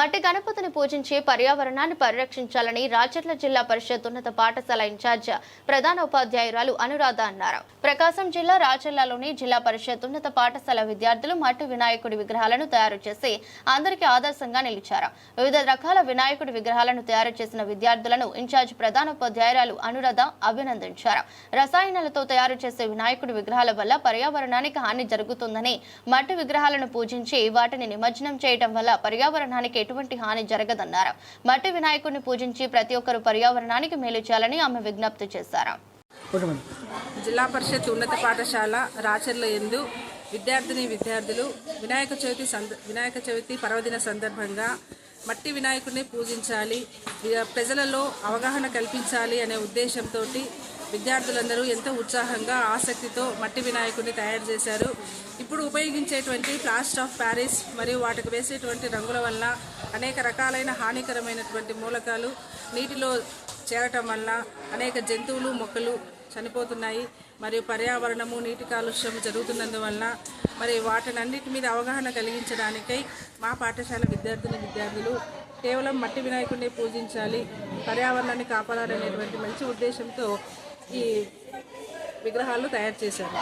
మట్టి గణపతిని పూజించి పర్యావరణాన్ని పరిరక్షించాలని రాచర్ల జిల్లా పరిషత్ ఉన్నత పాఠశాల ఇన్ఛార్జ్ ప్రధాన ఉపాధ్యాయురాలు అనురాధ అన్నారు. ప్రకాశం జిల్లా రాచర్లలోని జిల్లా పరిషత్ ఉన్నత పాఠశాల విద్యార్థులు మట్టి వినాయకుడి విగ్రహాలను తయారు చేసి అందరికీ ఆదర్శంగా నిలిచారు. వివిధ రకాల వినాయకుడి విగ్రహాలను తయారు చేసిన విద్యార్థులను ఇన్ఛార్జ్ ప్రధాన ఉపాధ్యాయురాలు అనురాధ అభినందించారు. రసాయనాలతో తయారు చేసే వినాయకుడి విగ్రహాల వల్ల పర్యావరణానికి హాని జరుగుతుందని మట్టి విగ్రహాలను పూజించి వాటిని నిమజ్జనం చేయడం వల్ల పర్యావరణానికి ఎటువంటి హాని జరగదన్నారు. మట్టి వినాయకుడిని పూజించి ప్రతి ఒక్కరు పర్యావరణానికి మేలు చేయాలని ఆమె విజ్ఞప్తి చేశారు. జిల్లా పరిషత్ ఉన్నత పాఠశాల రాచర్ల ఎందు విద్యార్థిని విద్యార్థులు వినాయక చవితి సంద వినాయక చవితి పర్వదిన సందర్భంగా మట్టి వినాయకుడిని పూజించాలి. ప్రజలలో అవగాహన కల్పించాలి అనే ఉద్దేశంతో విద్యార్థులందరూ ఎంతో ఉత్సాహంగా ఆసక్తితో మట్టి వినాయకుడిని తయారు చేశారు. ఇప్పుడు ఉపయోగించేటువంటి ప్లాస్టర్ ఆఫ్ ప్యారిస్ మరియు వాటికి వేసేటువంటి రంగుల వల్ల అనేక రకాలైన హానికరమైనటువంటి మూలకాలు నీటిలో చేరటం వల్ల అనేక జంతువులు మొక్కలు చనిపోతున్నాయి. మరియు పర్యావరణము నీటి కాలుష్యం జరుగుతున్నందువల్ల మరి వాటినన్నిటి మీద అవగాహన కలిగించడానికై మా పాఠశాల విద్యార్థులు విద్యార్థులు కేవలం మట్టి వినాయకుడిని పూజించాలి పర్యావరణాన్ని కాపాడాలనేటువంటి మంచి ఉద్దేశంతో ఈ విగ్రహాలు తయారు చేశారు.